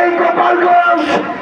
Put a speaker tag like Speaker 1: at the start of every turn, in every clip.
Speaker 1: এই গোপালগঞ্জ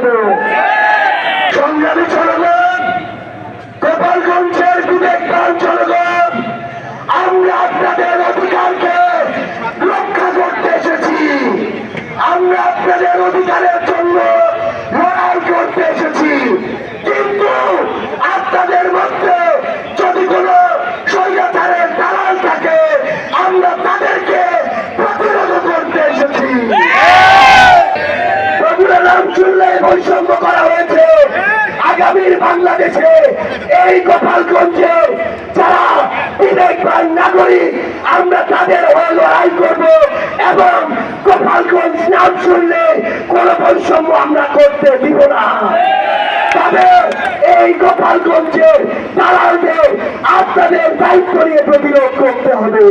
Speaker 1: Pedro. বৈষম্য করা হয়েছে। আগামীর বাংলাদেশে এই গোপালগঞ্জে যারা বিবেকবান নাগরিক, আমরা তাদের হয়ে লড়াই করব এবং গোপালগঞ্জ নাম শুনলে কোনো বৈষম্য আমরা করতে দিব না। তবে এই গোপালগঞ্জের দালালদের আপনাদের দায়িত্ব নিয়ে প্রতিরোধ করতে হবে।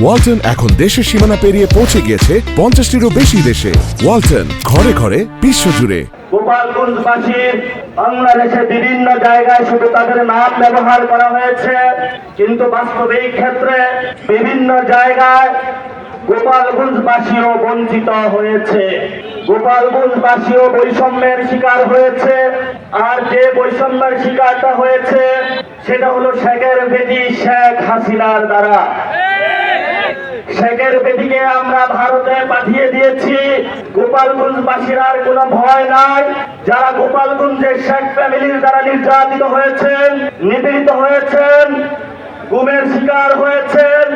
Speaker 2: ওয়ালটন এখন দেশের সীমানা পেরিয়ে পৌঁছে গিয়েছে পঞ্চাশটিরও বেশি দেশে। ওয়ালটন, ঘরে ঘরে বিশ্বজুড়ে।
Speaker 1: গোপালগঞ্জবাসীর বাংলাদেশে বিভিন্ন জায়গায় শুধু তাদের নাম ব্যবহার করা হয়েছে, কিন্তু বাস্তবিক ক্ষেত্রে বিভিন্ন জায়গায় গোপালগঞ্জবাসীও বঞ্চিত হয়েছে। গোপালগঞ্জবাসীও বৈষম্যের শিকার হয়েছে, আর যে বৈষম্যের শিকারটা হয়েছে, সেটা হলো শেখের বেটি শেখ হাসিনার দ্বারা। শেখের বেদিকে আমরা ভারতে পাঠিয়ে দিয়েছি। গোপালগঞ্জবাসীর আর কোনো ভয় নাই। যারা গোপালগঞ্জের শেখ ফ্যামিলির দ্বারা নির্যাতিত হয়েছেন, নিপীড়িত হয়েছেন, গুমের শিকার হয়েছেন,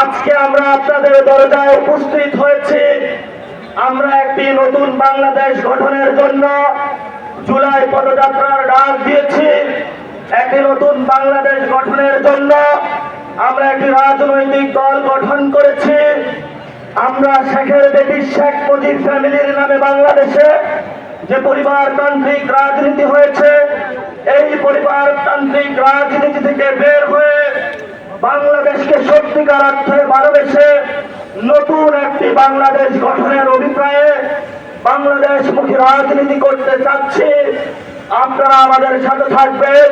Speaker 1: আজকে আমরা আপনাদের দরজায় উপস্থিত হয়েছি। আমরা একটি নতুন বাংলাদেশ গঠনের জন্য জুলাই পদযাত্রার ডাক দিয়েছি। একটি নতুন বাংলাদেশ গঠনের জন্য আমরা একটি রাজনৈতিক দল গঠন করেছি। আমরা শেখের বেটি শেখ মুজিব ফ্যামিলির নামে বাংলাদেশে যে পরিবারতান্ত্রিক রাজনীতি হয়েছে, এই পরিবারতান্ত্রিক রাজনীতি থেকে বের হয়ে বাংলাদেশকে সত্যিকার অর্থে ভালোবেসে নতুন একটি বাংলাদেশ গঠনের অভিপ্রায়ে বাংলাদেশমুখী রাজনীতি করতে চাচ্ছি। আপনারা আমাদের সাথে থাকবেন।